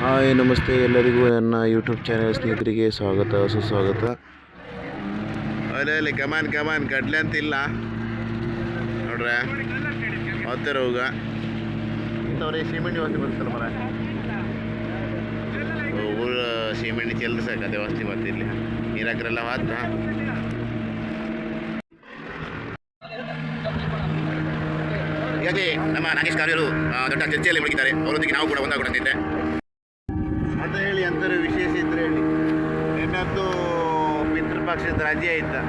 Hi ನಮಸ್ತೆ ಎಲ್ಲರಿಗೂ ನನ್ನ ಯೂಟ್ಯೂಬ್ ಚಾನೆಲ್ ಸ್ನೇಹಿತರಿಗೆ ಸ್ವಾಗತ ಸುಸ್ವಾಗತ. ಅಲ್ಲೇ ಅಲ್ಲಿ ಕಮಾನ್ ಕಮಾನ್ ಕಡ್ಲೆ ಅಂತಿಲ್ಲ ನೋಡ್ರೆ ಹೋಗ್ತಾರ ಹೋಗ. ಇಂಥವ್ರೆ ಸಿಮೆಂಟ್ ವಾಸಿ ಬರ್ತಲ್ಲ ಮರ ಊರ ಸಿಮೆಂಟ್ ಚೆಲ್ದ ಸಾಕು ಅದೇ ವಾಸಿ ಬರ್ತಿರ್ಲಿ ನೀರಾಕ್ರೆಲ್ಲ ಮಾತ್ರ? ಹೀಗಾಗಿ ನಮ್ಮ ನಾಗೇಶ್ ಕಾವ್ಯರು ಆ, ದೊಡ್ಡ ಚರ್ಚೆಯಲ್ಲಿ ಮುಳುಗಿದ್ದಾರೆ. ಅವರೊಂದಿಗೆ ನಾವು ಕೂಡ ಒಂದಾಗುವಂತಿದ್ದೆ ಅಂತ ಹೇಳಿ ಅಂತರ ವಿಶೇಷ ಇದ್ರೆ ಹೇಳಿ ಇನ್ನೊಂದು ಪಿತೃಪಕ್ಷದ ರಜೆ ಆಯ್ತು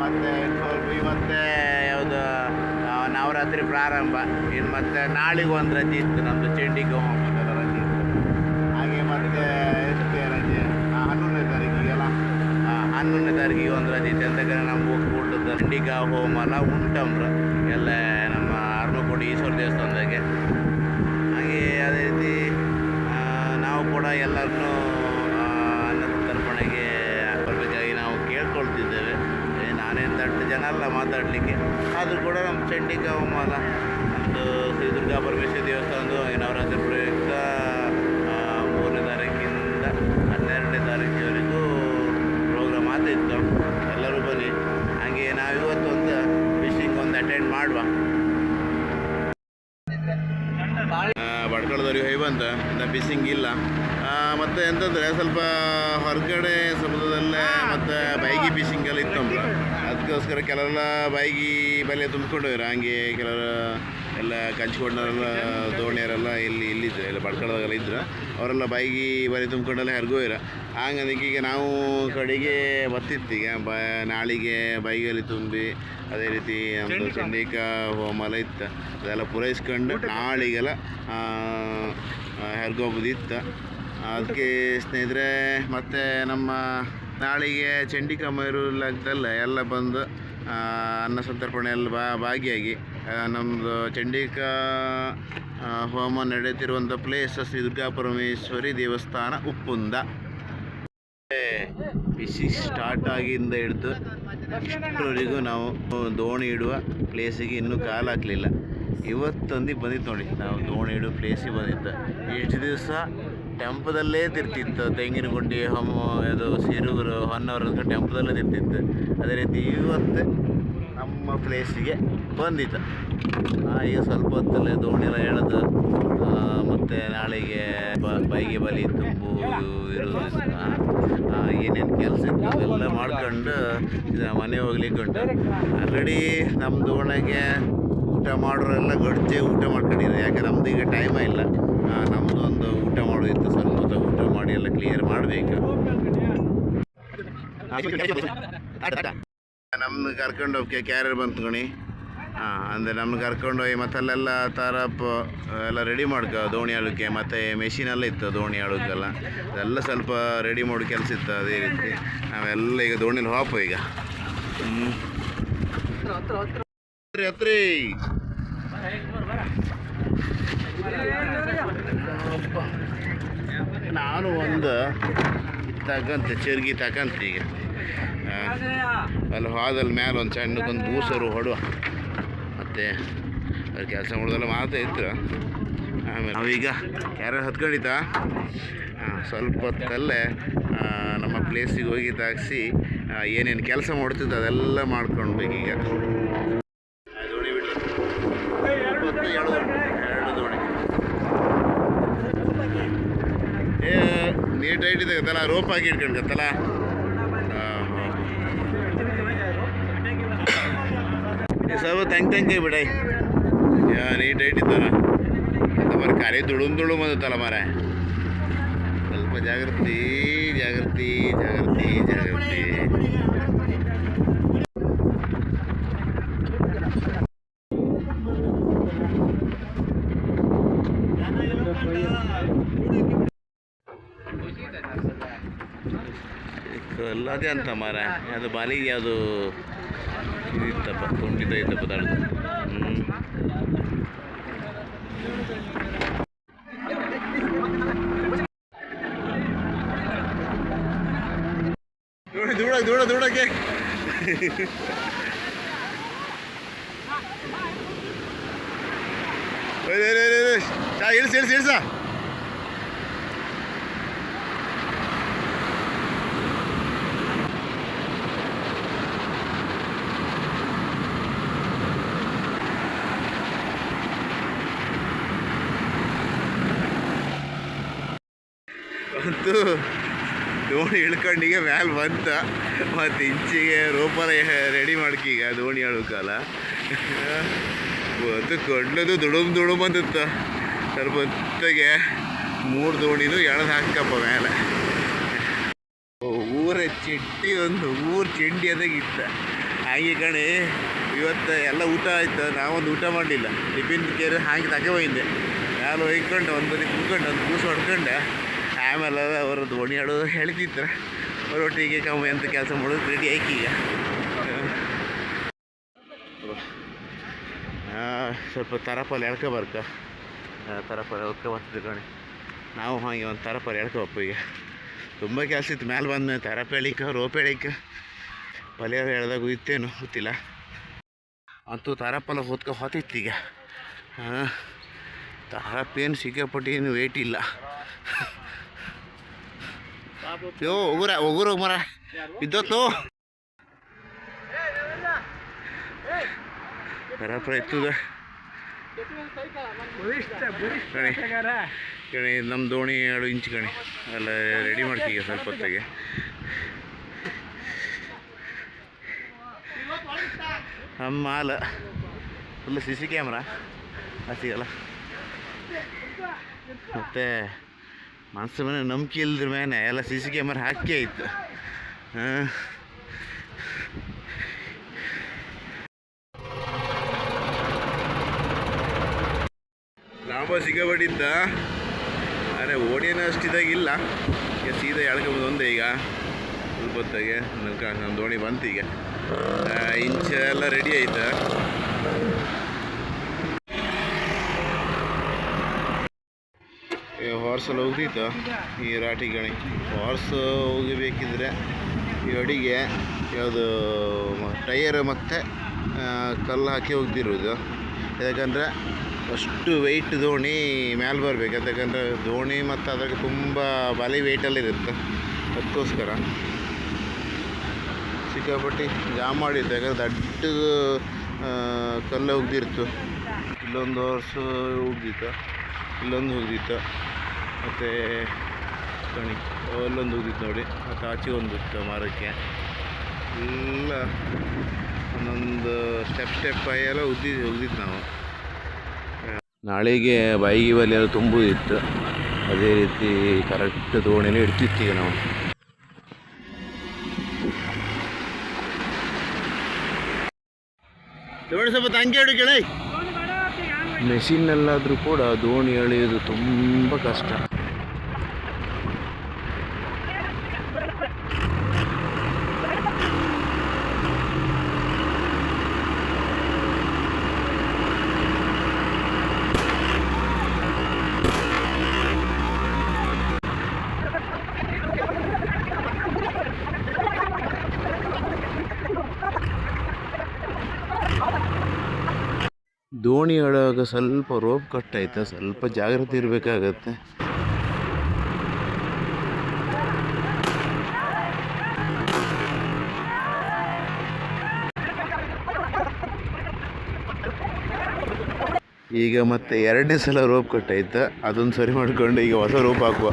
ಮತ್ತು ಸ್ವಲ್ಪ ಇವತ್ತೇ ಯಾವುದು ನವರಾತ್ರಿ ಪ್ರಾರಂಭ. ಇನ್ನು ಮತ್ತೆ ನಾಳೆಗೆ ಒಂದು ರಜೆ ಇತ್ತು ನಮ್ಮದು ಚಂಡಿಗೆ ಹೋಗ್ಬೇಕಲ್ಲ ರಜೆ ಇತ್ತು. ಹಾಗೆ ಮತ್ತೆ ಎಷ್ಟು ರಜೆ? ಹನ್ನೊಂದನೇ ತಾರೀಕಿಗೆಲ್ಲ ಹನ್ನೊಂದನೇ ತಾರೀಕಿಗೆ ಒಂದು ರಜೆ ಇತ್ತು. ಎಂತಂದ್ರೆ ನಮ್ಗೆ ಹೋಗ್ಬಿಟ್ಟು ಚಂಡಿಗ ಹೋಮ ಎಲ್ಲ ಉಂಟಮ್ರ ಎಲ್ಲ ನಮ್ಮ ಅರ್ಮಕೋಡಿ ಈಶ್ವರ ದೇವಸ್ಥಾನದಾಗೆ. ಹಾಗೆ ಅದೇ ರೀತಿ ನಾವು ಕೂಡ ಎಲ್ಲರನ್ನೂ ಜನ ಎಲ್ಲ ಮಾತಾಡಲಿಕ್ಕೆ. ಆದರೂ ಕೂಡ ನಮ್ಮ ಚಂಡಿಕ ಹೋಮಾಲ ಒಂದು ಶ್ರೀ ದುರ್ಗಾ ಪರಮೇಶ್ವರಿ ದೇವಸ್ಥಾನದ್ದು ನವರಾತ್ರಿ ಪ್ರಯುಕ್ತ ಮೂರನೇ ತಾರೀಕಿಂದ ಹನ್ನೆರಡನೇ ತಾರೀಕಿವರೆಗೂ ಪ್ರೋಗ್ರಾಮ್ ಆದಿತ್ತು ಎಲ್ಲರೂ ಬನ್ನಿ. ಹಾಗೆ ನಾವು ಇವತ್ತು ಒಂದು ಫಿಶಿಂಗ್ ಒಂದು ಅಟೆಂಡ್ ಮಾಡುವ. ಬಡ್ಕಳದವ್ರಿಗೆ ಹೋಗಿ ಬಂತ ಇನ್ನು ಬಿಸಿಂಗ್ ಇಲ್ಲ. ಮತ್ತು ಎಂತಂದರೆ ಸ್ವಲ್ಪ ಹೊರಗಡೆ ಸಮುದ್ರದಲ್ಲೇ ಮತ್ತು ಬೈಗಿ ಬಿಸಿಂಗಲ್ಲಿ ಇತ್ತು ಇತ್ತಂಬ್ರ. ಅದಕ್ಕೋಸ್ಕರ ಕೆಲವೆಲ್ಲ ಬಾಯಿಗೆ ಬಲೆ ತುಂಬಿಕೊಂಡು ಹೋಗ್ಯಾರ ಹಂಗೆ ಕೆಲವರು ಎಲ್ಲ ಕಂಚಿಕೊಂಡವರೆಲ್ಲ ದೋಣಿಯರೆಲ್ಲ ಇಲ್ಲಿ ಇಲ್ಲಿದ್ರು ಎಲ್ಲ ಬಡ್ಕಳದಾಗೆಲ್ಲ ಇದ್ರು. ಅವರೆಲ್ಲ ಬಾಯಿಗೆ ಬಲೆ ತುಂಬಿಕೊಂಡೆಲ್ಲ ಹೆರ್ಗೋಯ್ರ. ಹಂಗದಕ್ಕೆ ಈಗ ನಾವು ಕಡೆಗೆ ಬರ್ತಿತ್ತೀಗ. ಬ ನಾಳಿಗೆ ಬೈಗಲ್ಲಿ ತುಂಬಿ ಅದೇ ರೀತಿ ನಮ್ಮದು ಚಂಡಿಕಾ ಹೋಮಲ ಇತ್ತು. ಅದೆಲ್ಲ ಪೂರೈಸ್ಕೊಂಡು ನಾಳಿಗೆಲ್ಲ ಹೆರ್ಗೋಬೋದಿತ್ತು ಅದಕ್ಕೆ ಸ್ನೇಹಿತರೆ ಮತ್ತು ನಮ್ಮ ನಾಳಿಗೆ ಚಂಡಿಕಾ ಮೈರೂಲದ್ದಲ್ಲ ಎಲ್ಲ ಬಂದು ಅನ್ನ ಸಂತರ್ಪಣೆ ಎಲ್ಲ ಬಾ, ಭಾಗಿಯಾಗಿ ನಮ್ಮದು ಚಂಡಿಕಾ ಹೋಮ ನಡೆಯುತ್ತಿರುವಂಥ ಪ್ಲೇಸ್ ಶ್ರೀ ದುರ್ಗಾ ಪರಮೇಶ್ವರಿ ದೇವಸ್ಥಾನ ಉಪ್ಪುಂದ. ಬಿಸಿ ಸ್ಟಾರ್ಟ್ ಆಗಿಂದ ಹಿಡಿದು ಇಷ್ಟರವರೆಗೂ ನಾವು ದೋಣಿ ಇಡುವ ಪ್ಲೇಸಿಗೆ ಇನ್ನೂ ಕಾಲು ಹಾಕಲಿಲ್ಲ. ಇವತ್ತೊಂದಿಗೆ ಬಂದಿತ್ತು ನೋಡಿ, ನಾವು ದೋಣಿ ಇಡು ಪ್ಲೇಸಿಗೆ ಬಂದಿತ್ತು ಇಷ್ಟು ದಿವಸ ಟೆಂಪದಲ್ಲೇ ತಿರ್ತಿತ್ತು. ತೆಂಗಿನಗುಂಡಿ ಹೊಮ್ಮ ಇದು ಸಿರೂರು ಅಂತ ಟೆಂಪದಲ್ಲೇ ತಿರ್ತಿತ್ತು. ಅದೇ ರೀತಿ ಇವತ್ತು ನಮ್ಮ ಪ್ಲೇಸಿಗೆ ಬಂದಿತ್ತು ಈಗ ಸ್ವಲ್ಪ ಹೊತ್ತಲ್ಲೇ ದೋಣಿ ಎಲ್ಲ ಎಳೆದು ಮತ್ತು ನಾಳೆಗೆ ಬ, ಬೈಗೆ ಬಲಿ ತುಂಬು ಇರುವುದರಿಂದ ಏನೇನು ಕೆಲಸ ಇತ್ತು ಮಾಡ್ಕೊಂಡು ಇದು ಮನೆ ಹೋಗ್ಲಿಕ್ಕೆ ಉಂಟು. ಆಲ್ರೆಡಿ ನಮ್ಮ ದೋಣಿಗೆ ಊಟ ಮಾಡೋರೆಲ್ಲ ಗಡ್ಜೆ ಊಟ ಮಾಡ್ಕೊಂಡಿದ್ದಾರೆ. ಯಾಕೆ ನಮ್ದು ಈಗ ಟೈಮ ಇಲ್ಲ. ಒಂದು ಊಟ ಮಾಡೋದಿತ್ತು. ಸ್ವಲ್ಪ ಹೊತ್ತು ಊಟ ಮಾಡಿ ಎಲ್ಲ ಕ್ಲಿಯರ್ ಮಾಡಬೇಕು. ನಮ್ದು ಕರ್ಕೊಂಡು ಹೋಗಿ ಕ್ಯಾರಿಯರ್ ಬಂತು ಗಣಿ ಹಾಂ ಅಂದರೆ ನಮ್ಗೆ ಕರ್ಕೊಂಡು ಹೋಗಿ ಮತ್ತೆ ಅಲ್ಲೆಲ್ಲ ತಾರಪ್ ಎಲ್ಲ ರೆಡಿ ಮಾಡ್ಕೊ, ದೋಣಿ ಆಳೋಕ್ಕೆ ಮತ್ತು ಮೆಷಿನೆಲ್ಲ ಇತ್ತು ದೋಣಿ ಆಳೋಕ್ಕೆಲ್ಲ ಅದೆಲ್ಲ ಸ್ವಲ್ಪ ರೆಡಿ ಮಾಡೋ ಕೆಲಸ ಇತ್ತು ಅದೇ ರೀತಿ. ನಾವೆಲ್ಲ ಈಗ ದೋಣಿಲಿ ಹೋಪು ಈಗ. ಹ್ಞೂ ನಾನು ಒಂದು ತಗಂತ, ಚರ್ಗಿ ತಗಂತ ಈಗ. ಅಲ್ಲಿ ಹೋದಲ್ಲಿ ಮೇಲೆ ಒಂದು ಸಣ್ಣಕ್ಕೊಂದು ಬೂಸರು ಹೊಡುವ. ಮತ್ತೆ ಅವ್ರು ಕೆಲಸ ಮಾಡೋದೆಲ್ಲ ಮಾತಾ ಇತ್ತು ಆಮೇಲೆ ನಾವೀಗ ಯಾರು ಹತ್ಕೊಂಡಿದ್ದ. ಸ್ವಲ್ಪ ಹೊತ್ತಲ್ಲೇ ನಮ್ಮ ಪ್ಲೇಸಿಗೆ ಹೋಗಿ ತಾಗಿಸಿ ಏನೇನು ಕೆಲಸ ಮಾಡ್ತಿತ್ತು ಅದೆಲ್ಲ ಮಾಡ್ಕೊಂಡು ದೋಣಿ ದೋಣಿ ಏ ನೀಟ್ ಹೈಟ್ ಇದೆ ಗೊತ್ತಲ್ಲ ರೋಪ್ ಹಾಕಿ ಇಟ್ಕೊಂಡು ಗೊತ್ತಲ್ಲ ಹಾಂ ಹಾಂ ಸಬ ತಂಗ್ ತಂಗಿ ಬಿಡೈ. ಯಾ ನೀಟ್ ಇಟ್ಟಿದ್ದಾರ ಮರ ಕರೆ ದುಳುಮ್ ದುಳುಮ್ ಅಂದತ್ತಲ್ಲ ಮಾರ ಸ್ವಲ್ಪ ಜಾಗೃತಿ ಜಾಗೃತಿ ಜಾಗೃತಿ ಜಾಗೃತಿ ಅಲ್ಲದೆ ಅಂತ ಮಾರ ಅದು ಬಾಲಿಗೆ ಅದು ಇದು ಇತ್ತಪ್ಪ ತುಂಡಿದ ಇತ್ತಪ್ಪ ತಡೆದು ದೂಡ ಇಳಿಸಿ ಇಳಿಸಿ ಇಳಿಸ ಅಂತೂ ದೋಣಿ ಇಳ್ಕೊಂಡೀಗ ಮ್ಯಾಲೆ ಬಂತ. ಮತ್ತು ಇಂಚಿಗೆ ರೋಪರ ರೆಡಿ ಮಾಡ್ಕೀಗ ದೋಣಿ ಕಾಲ. ಅದು ಕಡ್ಲದು ದುಡುಮ್ ದುಡುಮ್ ಬಂದಿತ್ತು ಸ್ವಲ್ಪ ಬತ್ತಗೆ ಮೂರು ದೋಣಿನೂ ಎಳ್ದು ಹಾಕಪ್ಪ ಮೇಲೆ ಊರ ಚಿಟ್ಟಿ ಒಂದು, ಊರು ಚಿಂಡಿ ಅದಾಗಿತ್ತ ಹಾಗೆ ಕಣಿ, ಇವತ್ತು ಎಲ್ಲ ಊಟ ಆಯ್ತು, ನಾವೊಂದು ಊಟ ಮಾಡಲಿಲ್ಲ. ಟಿಫಿನ್ ಕೇರಿ ಹಾಕಿ ತಗೆ ನಾನು ಒಯ್ಕೊಂಡು ಒಂದು ಬದಿ ಕುತ್ಕೊಂಡು, ಒಂದು ಕೂಸು ಹೊಡ್ಕೊಂಡೆ. ಆಮೇಲೆ ಅವರು ದೋಣಿ ಆಡೋದು ಹೇಳ್ತಿದ್ರು. ಅವರೊಟ್ಟಿಗೆ ಕಮ್ಮಿ ಅಂತ ಕೆಲಸ ಮಾಡೋದು ರೆಡಿ ಆಯ್ತು ಈಗ. ಸ್ವಲ್ಪ ತರಪಲ್ ಎಳ್ಕೊ ಬರ್ಕ. ತರಪಲ್ ಎಳ್ಕೊ ಬರ್ತಿದ್ರು ಕಣಿ. ನಾವು ಹಾಗೆ ಒಂದು ತರಪಲ್ ಎಳ್ಕೊಪ್ಪ ಈಗ. ತುಂಬ ಕೆಲಸ ಇತ್ತು. ಮೇಲೆ ಬಂದ ತರಪ ಎಳಿಕ, ರೋಪ್ ಎಳಿಕ. ಪಲ್ಯ ಎಳ್ದಾಗ ಇತ್ತೇನು ಗೊತ್ತಿಲ್ಲ. ಅಂತೂ ತಾರಪ್ಪಲ್ಲ ಹೊತ್ಕೊ ಹೊತ್ತಿತ್ತು ಈಗ. ಹಾಂ ತರಪ್ಪೇನು ಸಿಕ್ಕಾಪಟ್ಟಿ ಏನು ವೇಟ್ ಇಲ್ಲ. ಯೋ, ಉಗುರ, ಉಗುರು ಮರ ಬಿದ್ದೋತು ಬರಪ್ಪ, ಎತ್ತದ. ಕಣಿ ನಮ್ಮ ದೋಣಿ ಎರಡು ಇಂಚು ಕಣೆ. ಅಲ್ಲ ರೆಡಿ ಮಾಡ್ತೀವಿ ಸ್ವಲ್ಪ ಹೊತ್ತಿಗೆ. ನಮ್ಮ ಮಾಲ. ಫುಲ್ ಸಿ ಸಿ ಕ್ಯಾಮ್ರಾ ಸಿಗಲ್ಲ ಮತ್ತು ಮನಸ್ಸು ಮನೆ ನಂಬಿಕೆ ಇಲ್ದ್ರ ಮೇಲೆ ಎಲ್ಲ ಸಿ ಸಿ ಕ್ಯಾಮ್ರಾ ಹಾಕಿ ಆಯ್ತು. ಹಾಂ. ಲಾಭ ಸಿಗಬಡಿದ್ದ ಅರೆ ಓಡಿಯನ ಅಷ್ಟಿದಾಗಿಲ್ಲ ಈಗ ಸೀದಾ ಎಳ್ಕೊಂಬುದು ಒಂದೇ ಈಗ. ಹೊತ್ತಾಗೆ ನಮ್ಮ ದೋಣಿ ಬಂತು ಈಗ. ಆ, ಇಂಚ ಎಲ್ಲ ರೆಡಿ ಆಯ್ತಾ? ಹಾರ್ಸಲ್ಲಿ ಹೋಗ್ತಿತ್ತು. ಈ ರಾಟಿ ಗಣಿ. ಹಾರ್ಸ್ ಹೋಗಬೇಕಿದ್ರೆ ಈ ಅಡಿಗೆ ಯಾವುದು ಟೈರ್ ಮತ್ತು ಕಲ್ಲು ಹಾಕಿ ಹೋಗ್ತಿರೋದು. ಯಾಕಂದರೆ ಅಷ್ಟು ವೆಯ್ಟ್ ದೋಣಿ ಮ್ಯಾಲೆ ಬರಬೇಕು. ಯಾಕಂದರೆ ದೋಣಿ ಮತ್ತು ಅದಕ್ಕೆ ತುಂಬ ಬಲಿ ವೆಯ್ಟಲ್ಲಿರುತ್ತೆ ಅದಕ್ಕೋಸ್ಕರ ಸಿಕ್ಕಾಪಟ್ಟಿ ಜಾಮ್ ಮಾಡಿತ್ತು. ಯಾಕಂದ್ರೆ ದೊಡ್ಡ ಕಲ್ಲು ಹೋಗ್ದಿರ್ತು ಇಲ್ಲೊಂದು ವರ್ಷ ಹೋಗ್ದಿತ್ತು ಇಲ್ಲೊಂದು ಹೋಗ್ದಿತ್ತು ಮತ್ತು ಕಣಿ ಅಲ್ಲೊಂದು ಹೋಗಿತ್ತು ನೋಡಿ ಮತ್ತು ಆಚೆ ಒಂದು ಇತ್ತು ಮರಕ್ಕೆ. ಎಲ್ಲ ಒಂದೊಂದು ಸ್ಟೆಪ್ ಸ್ಟೆಪ್ ಎಲ್ಲ ಉದ್ದಿ ಹೋಗಿತ್ತು ನಾವು. ನಾಳೆಗೆ ಬಾಯಿಗೆ ಬಲಿ ಎಲ್ಲ ತುಂಬುದಿತ್ತು. ಅದೇ ರೀತಿ ಕರೆಕ್ಟ್ ದೋಣಿನೇ ಇಡ್ತಿತ್ತು ಈಗ ನಾವು. ದೋಣಿ ಸ್ವಲ್ಪ ತಂಗಿ ಹೇಳಿ ಕೇಳಿ ಮೆಷಿನ್ನಲ್ಲಾದರೂ ಕೂಡ ದೋಣಿ ಎಳೆಯೋದು ತುಂಬ ಕಷ್ಟ. ದೋಣಿ ಸ್ವಲ್ಪ ರೋಪ್ ಕಟ್ಟಾಯ್ತಾ, ಸ್ವಲ್ಪ ಜಾಗ್ರತೆ ಇರಬೇಕಾಗತ್ತೆ. ಈಗ ಮತ್ತೆ ಎರಡನೇ ಸಲ ರೋಪ್ ಕಟ್ಟಾಯ್ತಾ, ಅದೊಂದು ಸರಿ ಮಾಡ್ಕೊಂಡು, ಈಗ ಹೊಸ ರೋಪ್ ಹಾಕುವ.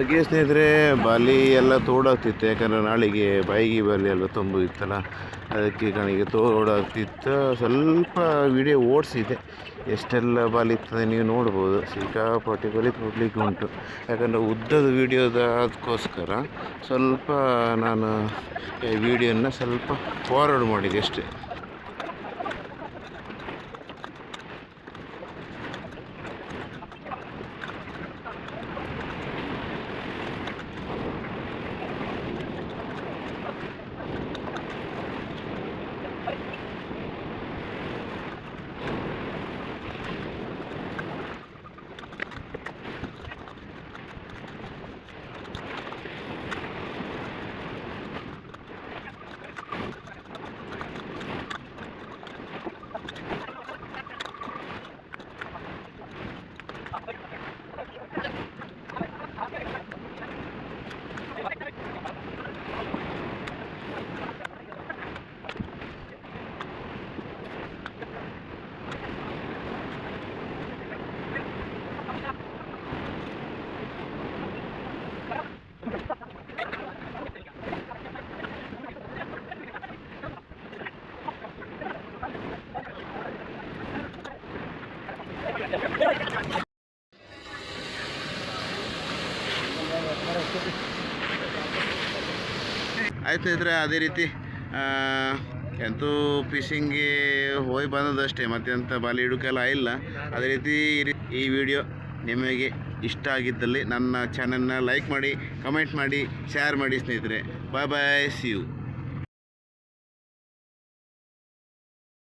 ಹಾಗೆ ಸ್ನೇಹಿತರೆ, ಬಾಲಿ ಎಲ್ಲ ತೋಡಾಗ್ತಿತ್ತು. ಯಾಕಂದರೆ ನಾಳೆಗೆ ಬಾಯಿಗೆ ಬಾಲಿ ಎಲ್ಲ ತುಂಬು ಇತ್ತಲ್ಲ ಅದಕ್ಕೆ ಕಣಿಗೆ ತೋಡಾಗ್ತಿತ್ತು. ಸ್ವಲ್ಪ ವಿಡಿಯೋ ಓಡಿಸಿದೆ. ಎಷ್ಟೆಲ್ಲ ಬಾಲಿ ಇರ್ತದೆ ನೀವು ನೋಡ್ಬೋದು. ಸಿಕ್ಕಾಪಟ್ಟೆ ಬಲಿ ಕೊಡಲಿಕ್ಕೆ ಉಂಟು. ಯಾಕಂದರೆ ಉದ್ದದ ವಿಡಿಯೋದ ಅದಕ್ಕೋಸ್ಕರ ಸ್ವಲ್ಪ ನಾನು ಈ ವಿಡಿಯೋನ ಸ್ವಲ್ಪ ಫಾರ್ವರ್ಡ್ ಮಾಡಿದೆ ಅಷ್ಟೇ. ಆಯ್ತು ಸ್ನೇಹಿತರೆ, ಅದೇ ರೀತಿ ಎಂತೂ ಫಿಶಿಂಗ್ಗೆ ಹೋಗಿ ಬಂದದಷ್ಟೇ ಮತ್ತೆಂಥ ಬಾಲಿ ಹಿಡುಕೆಲ್ಲ ಇಲ್ಲ. ಅದೇ ರೀತಿ ಈ ವಿಡಿಯೋ ನಿಮಗೆ ಇಷ್ಟ ಆಗಿದ್ದಲ್ಲಿ ನನ್ನ ಚಾನಲ್ನ ಲೈಕ್ ಮಾಡಿ ಕಮೆಂಟ್ ಮಾಡಿ ಶೇರ್ ಮಾಡಿ ಸ್ನೇಹಿತರೆ. ಬಾಯ್ ಬಾಯ್ ಸಿ ಯು